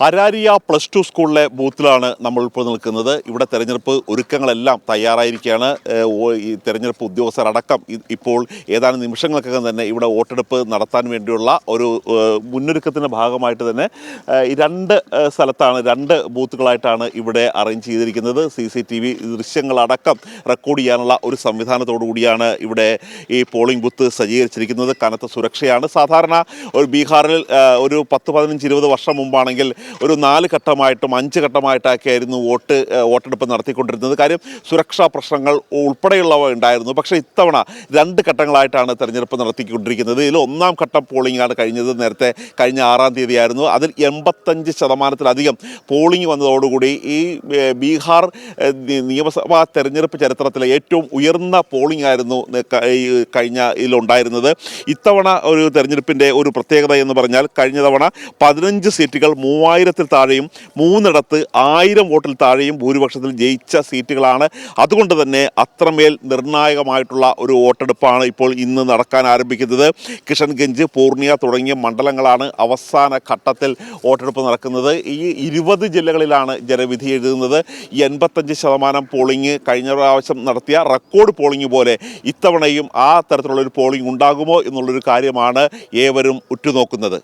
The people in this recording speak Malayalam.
അരാരിയ പ്ലസ് ടു സ്കൂളിലെ ബൂത്തിലാണ് നമ്മൾ ഇപ്പോൾ നിൽക്കുന്നത്. ഇവിടെ തെരഞ്ഞെടുപ്പ് ഒരുക്കങ്ങളെല്ലാം തയ്യാറായിരിക്കുകയാണ്. ഈ തെരഞ്ഞെടുപ്പ് ഉദ്യോഗസ്ഥരടക്കം ഇപ്പോൾ ഏതാനും നിമിഷങ്ങൾക്കകം തന്നെ ഇവിടെ വോട്ടെടുപ്പ് നടത്താൻ വേണ്ടിയുള്ള ഒരു മുന്നൊരുക്കത്തിന്റെ ഭാഗമായിട്ട് തന്നെ രണ്ട് സ്ഥലത്താണ് രണ്ട് ബൂത്തുകളായിട്ടാണ് ഇവിടെ അറേഞ്ച് ചെയ്തിരിക്കുന്നത്. സി സി ടി വി ദൃശ്യങ്ങളടക്കം റെക്കോർഡ് ചെയ്യാനുള്ള ഒരു സംവിധാനത്തോടു കൂടിയാണ് ഇവിടെ ഈ പോളിംഗ് ബൂത്ത് സജ്ജീകരിച്ചിരിക്കുന്നത്. കനത്ത സുരക്ഷയാണ്. സാധാരണ ഒരു ബീഹാറിൽ ഒരു പത്ത് പതിനഞ്ച് ഇരുപത് വർഷം മുമ്പാണെങ്കിൽ ഒരു നാല് ഘട്ടമായിട്ടും അഞ്ച് ഘട്ടമായിട്ടൊക്കെയായിരുന്നു വോട്ട് വോട്ടെടുപ്പ് നടത്തിക്കൊണ്ടിരുന്നത്. കാര്യം സുരക്ഷാ പ്രശ്നങ്ങൾ ഉൾപ്പെടെയുള്ളവ ഉണ്ടായിരുന്നു. പക്ഷേ ഇത്തവണ രണ്ട് ഘട്ടങ്ങളായിട്ടാണ് തെരഞ്ഞെടുപ്പ് നടത്തിക്കൊണ്ടിരിക്കുന്നത്. ഇതിൽ ഒന്നാം ഘട്ടം പോളിംഗ് ആണ് കഴിഞ്ഞത്. നേരത്തെ കഴിഞ്ഞ ആറാം തീയതി ആയിരുന്നു അതിൽ എൺപത്തഞ്ച് ശതമാനത്തിലധികം പോളിംഗ് വന്നതോടുകൂടി ഈ ബീഹാർ നിയമസഭാ തെരഞ്ഞെടുപ്പ് ചരിത്രത്തിലെ ഏറ്റവും ഉയർന്ന പോളിംഗ് ആയിരുന്നു കഴിഞ്ഞ ഇതിലുണ്ടായിരുന്നത്. ഇത്തവണ ഒരു തെരഞ്ഞെടുപ്പിന്റെ ഒരു പ്രത്യേകത എന്ന് പറഞ്ഞാൽ കഴിഞ്ഞ തവണ പതിനഞ്ച് സീറ്റുകൾ മൂവായിരത്തിൽ താഴെയും മൂന്നിടത്ത് ആയിരം വോട്ടിൽ താഴെയും ഭൂരിപക്ഷത്തിൽ ജയിച്ച സീറ്റുകളാണ്. അതുകൊണ്ട് തന്നെ അത്രമേൽ നിർണായകമായിട്ടുള്ള ഒരു വോട്ടെടുപ്പാണ് ഇപ്പോൾ ഇന്ന് നടക്കാൻ ആരംഭിക്കുന്നത്. കിഷൻഗഞ്ച് പൂർണിയ തുടങ്ങിയ മണ്ഡലങ്ങളാണ് അവസാന ഘട്ടത്തിൽ വോട്ടെടുപ്പ് നടക്കുന്നത്. ഈ ഇരുപത് ജില്ലകളിലാണ് ജനവിധി എഴുതുന്നത്. എൺപത്തഞ്ച് ശതമാനം പോളിംഗ് കഴിഞ്ഞ പ്രാവശ്യം നടത്തിയ റെക്കോർഡ് പോളിംഗ് പോലെ ഇത്തവണയും ആ തരത്തിലുള്ള ഒരു പോളിംഗ് ഉണ്ടാകുമോ എന്നുള്ളൊരു കാര്യമാണ് ഏവരും ഉറ്റുനോക്കുന്നത്.